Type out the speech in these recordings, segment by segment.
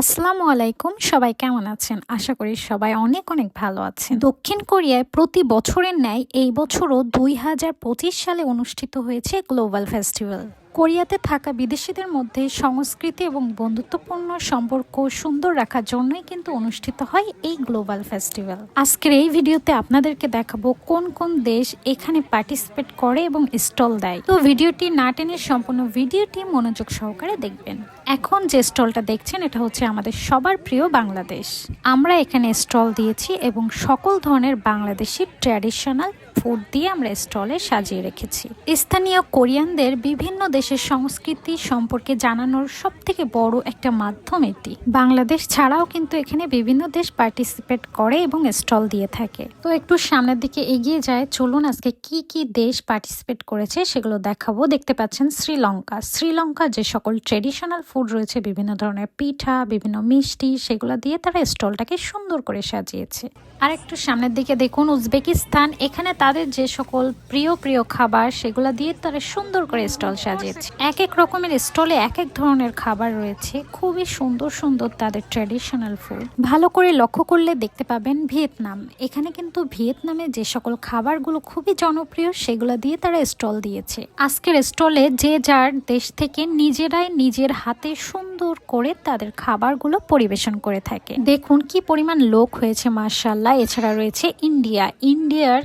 আসসালামু আলাইকুম, সবাই কেমন আছেন? আশা করি সবাই অনেক অনেক ভালো আছেন। দক্ষিণ কোরিয়ায় প্রতি বছরের ন্যায় এই বছরও দুই হাজার পঁচিশ সালে অনুষ্ঠিত হয়েছে গ্লোবাল ফেস্টিভ্যাল। কোরিয়াতে থাকা বিদেশিদের মধ্যে সংস্কৃতি এবং বন্ধুত্বপূর্ণ সম্পর্ক সুন্দর রাখার জন্যই কিন্তু অনুষ্ঠিত হয় এই গ্লোবাল ফেস্টিভ্যাল। আজকের এই ভিডিওতে আপনাদেরকে দেখাবো কোন কোন দেশ এখানে পার্টিসিপেট করে এবং স্টল দেয়। তো ভিডিওটি না টেনে সম্পূর্ণ ভিডিওটি মনোযোগ সহকারে দেখবেন। এখন যে স্টলটা দেখছেন, এটা হচ্ছে আমাদের সবার প্রিয় বাংলাদেশ। আমরা এখানে স্টল দিয়েছি এবং সকল ধরনের বাংলাদেশি ট্র্যাডিশনাল ফুড দিয়ে আমরা স্টলে সাজিয়ে রেখেছি। স্থানীয় কোরিয়ানদের বিভিন্ন দেশের সংস্কৃতি সম্পর্কে জানানোর সব থেকে বড় একটা মাধ্যম এটি। বাংলাদেশ ছাড়াও কিন্তু এখানে বিভিন্ন দেশ পার্টিসিপেট করে এবং স্টল দিয়ে থাকে। তো একটু সামনের দিকে এগিয়ে যায়, চলুন আজকে কি কি দেশ পার্টিসিপেট করেছে সেগুলো দেখাবো। দেখতে পাচ্ছেন শ্রীলঙ্কা। শ্রীলঙ্কা যে সকল ট্রেডিশনাল ফুড রয়েছে, বিভিন্ন ধরনের পিঠা, বিভিন্ন মিষ্টি, সেগুলো দিয়ে তারা স্টলটাকে সুন্দর করে সাজিয়েছে। আর একটু সামনের দিকে দেখুন, উজবেকিস্তান। এখানে তাদের যে সকল প্রিয় প্রিয় খাবার, সেগুলো দিয়ে তারা সুন্দর করে স্টল সাজিয়েছে। এক এক রকমের স্টলে এক এক ধরনের খাবার রয়েছে। খুবই সুন্দর সুন্দর তাদের ট্র্যাডিশনাল ফুড ভালো করে লক্ষ্য করলে দেখতে পাবেন ভিয়েতনাম। এখানে কিন্তু ভিয়েতনামে যে সকল খাবারগুলো খুবই জনপ্রিয়, সেগুলো দিয়ে তারা স্টল দিয়েছে। আজকের স্টলে যে যার দেশ থেকে নিজেরাই নিজের হাতে সুন্দর করে তাদের খাবারগুলো পরিবেশন করে থাকে। দেখুন কি পরিমাণ লোক হয়েছে মার্শাল্লাহ এছাড়া রয়েছে ইন্ডিয়া। ইন্ডিয়ার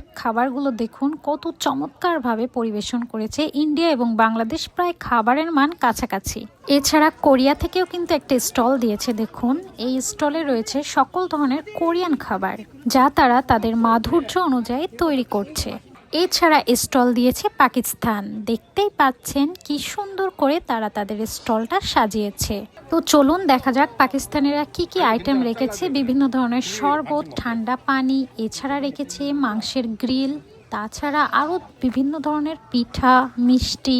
খাবারগুলো দেখুন, কত চমৎকারভাবে পরিবেশন করেছে ইন্ডিয়া এবং বাংলাদেশ প্রায় খাবারের মান কাছাকাছি। এছাড়া কোরিয়া থেকেও কিন্তু একটা স্টল দিয়েছে, দেখুন। এই স্টলে রয়েছে সকল ধরনের কোরিয়ান খাবার, যা তারা তাদের মাধুর্য অনুযায়ী তৈরি করছে। এছাড়া স্টল দিয়েছে পাকিস্তান। দেখতেই পাচ্ছেন কি সুন্দর করে তারা তাদের স্টলটা সাজিয়েছে। তো চলুন দেখা যাক পাকিস্তানিরা কি কি আইটেম রেখেছে। বিভিন্ন ধরনের শরবত, ঠান্ডা পানি, এছাড়া রেখেছে মাংসের গ্রিল তাছাড়া আরও বিভিন্ন ধরনের পিঠা, মিষ্টি।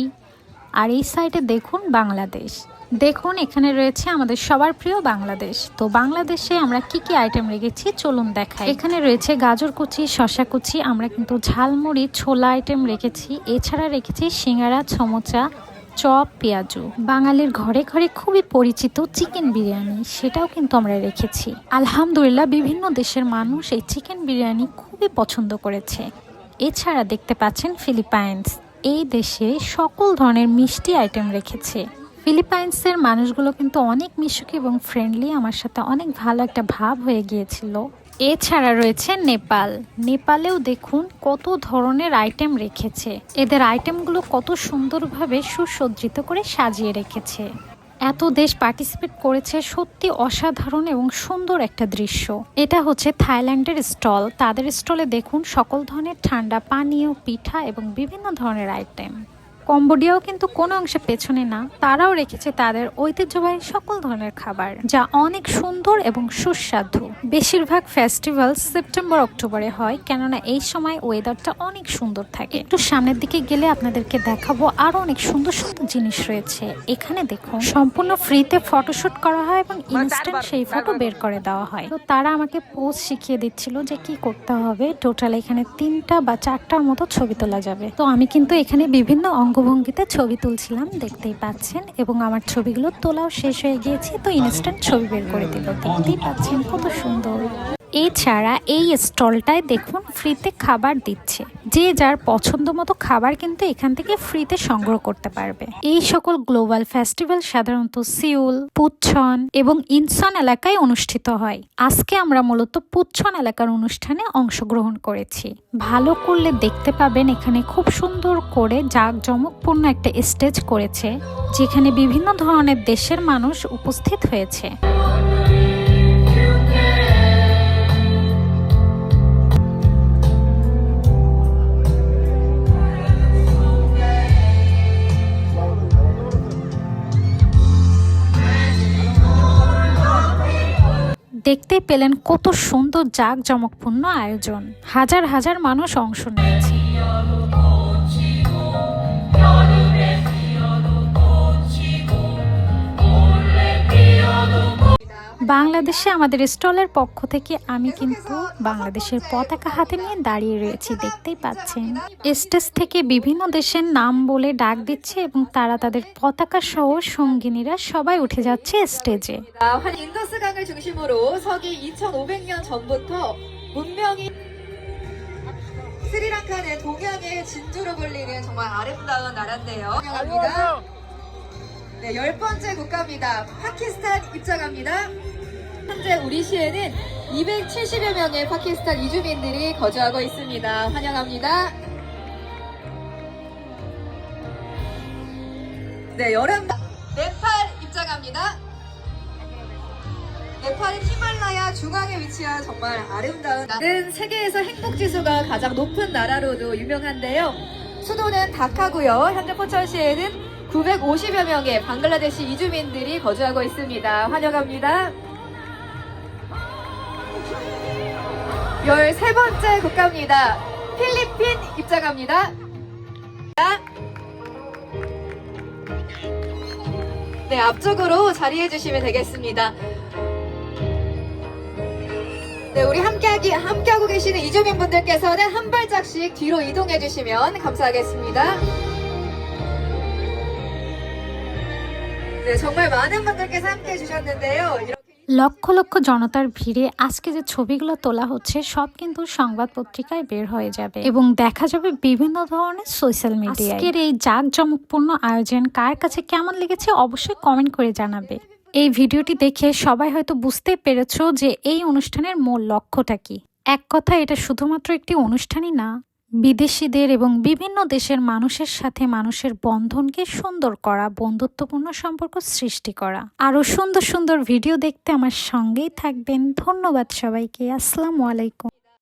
আর এই সাইডে দেখুন বাংলাদেশ। দেখুন, এখানে রয়েছে আমাদের সবার প্রিয় বাংলাদেশ। তো বাংলাদেশে আমরা কি কি আইটেম রেখেছি? চলুন দেখাই। এখানে রয়েছে গাজর কুচি শশা কুচি। আমরা কিন্তু ঝালমুড়ি, ছোলা আইটেম রেখেছি। এছাড়া রেখেছি সিঙ্গারা, সমোচা, চপ, পেঁয়াজু। বাঙালির ঘরে ঘরে খুবই পরিচিত চিকেন বিরিয়ানি, সেটাও কিন্তু আমরা রেখেছি। আলহামদুলিল্লাহ, বিভিন্ন দেশের মানুষ এই চিকেন বিরিয়ানি খুবই পছন্দ করেছে। এছাড়া দেখতে পাচ্ছেন ফিলিপাইন্স। এই দেশে সকল ধরনের মিষ্টি আইটেম রেখেছে। ফিলিপাইন্সের মানুষগুলো কিন্তু অনেক মিশুক এবং ফ্রেন্ডলি আমার সাথে অনেক ভালো একটা ভাব হয়ে গিয়েছিল। এছাড়া রয়েছে নেপাল। নেপালেও দেখুন কত ধরনের আইটেম রেখেছে। এদের আইটেমগুলো কত সুন্দরভাবে সুসজ্জিত করে সাজিয়ে রেখেছে। এত দেশ পার্টিসিপেট করেছে সত্যি অসাধারণ এবং সুন্দর একটা দৃশ্য। এটা হচ্ছে থাইল্যান্ডের স্টল। তাদের স্টলে দেখুন সকল ধরনের ঠান্ডা পানীয়, পিঠা এবং বিভিন্ন ধরনের আইটেম কম্বোডিয়াও কিন্তু কোনো অংশে পেছনে না, তারাও রেখেছে তাদের ঐতিহ্যবাহী সকল ধরনের খাবার, যা অনেক সুন্দর এবং সুস্বাদু। বেশিরভাগ ফেস্টিভ্যাল সেপ্টেম্বর, অক্টোবরে হয়, কেননা এই সময় ওয়েদারটা অনেক সুন্দর থাকে। একটু সামনের দিকে গেলে আপনাদেরকে দেখাবো আরও অনেক সুন্দর সুন্দর জিনিস রয়েছে। এখানে দেখুন, সম্পূর্ণ ফ্রিতে ফটোশুট করা হয় এবং ইনস্ট্যান্ট সেই ফটো বের করে দেওয়া হয়। তো তারা আমাকে পোজ শিখিয়ে দিচ্ছিল যে কি করতে হবে। টোটাল এখানে তিনটা বা চারটার মতো ছবি তোলা যাবে। তো আমি কিন্তু এখানে বিভিন্ন অঙ্গভঙ্গিতে ছবি তুলছিলাম, দেখতেই পাচ্ছেন, এবং আমার ছবিগুলো তোলাও শেষ হয়ে গিয়েছে, তো ইনস্ট্যান্ট ছবি বের করে দিল। দেখতেই পাচ্ছেন কত সুন্দর। এছাড়া এই স্টলটায় দেখুন ফ্রিতে খাবার দিচ্ছে। যে যার পছন্দ মতো খাবার কিন্তু এখান থেকে ফ্রিতে সংগ্রহ করতে পারবে। এই সকল গ্লোবাল ফেস্টিভ্যাল সাধারণত সিউল, পুচ্ছন এবং ইনসন এলাকায় অনুষ্ঠিত হয়। আজকে আমরা মূলত পুচ্ছন এলাকার অনুষ্ঠানে অংশগ্রহণ করেছি। ভালো করলে দেখতে পাবেন এখানে খুব সুন্দর করে জাঁকজমকপূর্ণ একটা স্টেজ করেছে, যেখানে বিভিন্ন ধরনের দেশের মানুষ উপস্থিত হয়েছে। দেখতে পেলেন কত সুন্দর জাঁকজমকপূর্ণ আয়োজন। হাজার হাজার মানুষ অংশ নিয়েছে। বাংলাদেশে আমাদের স্টলের পক্ষ থেকে আমি কিন্তু বাংলাদেশের পতাকা হাতে নিয়ে দাঁড়িয়ে রয়েছি দেখতেই পাচ্ছেন স্টেজ থেকে বিভিন্ন দেশের নাম বলে ডাক দিচ্ছে এবং তারা তাদের পতাকা সহ সঙ্গিনীরা সবাই উঠে যাচ্ছে স্টেজে 아, 한 인더스강을 중심으로 서기 2,500년 전부터 문명이 스리랑카는 동양의 진주로 불리는 정말 아름다운 나라인데요. 환영합니다. 네, 열 번째 국가입니다. 파키스탄 입장합니다. 현재 우리 시에는 270여 명의 파키스탄 이주민들이 거주하고 있습니다. 환영합니다. 네, 열한 네팔 입장합니다. 네팔은 히말라야 중앙에 위치한 정말 아름다운 나라는 세계에서 행복 지수가 가장 높은 나라로도 유명한데요. 수도는 다카고요. 현재 포천시에는 950여 명의 방글라데시 이주민들이 거주하고 있습니다. 환영합니다. 13번째 국가입니다. 필리핀 입장합니다. 네, 앞쪽으로 자리해 주시면 되겠습니다. 네, 우리 함께하기, 함께하고 계시는 이주민 분들께서는 한 발짝씩 뒤로 이동해 주시면 감사하겠습니다. 네, 정말 많은 분들께서 함께해 주셨는데요. লক্ষ লক্ষ জনতার ভিড়ে আজকে যে ছবিগুলো তোলা হচ্ছে, সব কিন্তু সংবাদ পত্রিকায় বের হয়ে যাবে। এবং দেখা যাবে বিভিন্ন ধরনের সোশ্যাল মিডিয়া আজকের এই জাঁকজমকপূর্ণ আয়োজন কার কাছে কেমন লেগেছে অবশ্যই কমেন্ট করে জানাবে। এই ভিডিওটি দেখে সবাই হয়তো বুঝতে পেরেছ যে এই অনুষ্ঠানের মূল লক্ষ্যটা কি। এক কথা এটা শুধুমাত্র একটি অনুষ্ঠানই না বিদেশিদের এবং বিভিন্ন দেশের মানুষের সাথে মানুষের বন্ধনকে সুন্দর করা, বন্ধুত্বপূর্ণ সম্পর্ক সৃষ্টি করা। আরও সুন্দর সুন্দর ভিডিও দেখতে আমার সঙ্গেই থাকবেন। ধন্যবাদ সবাইকে। আসসালামু আলাইকুম।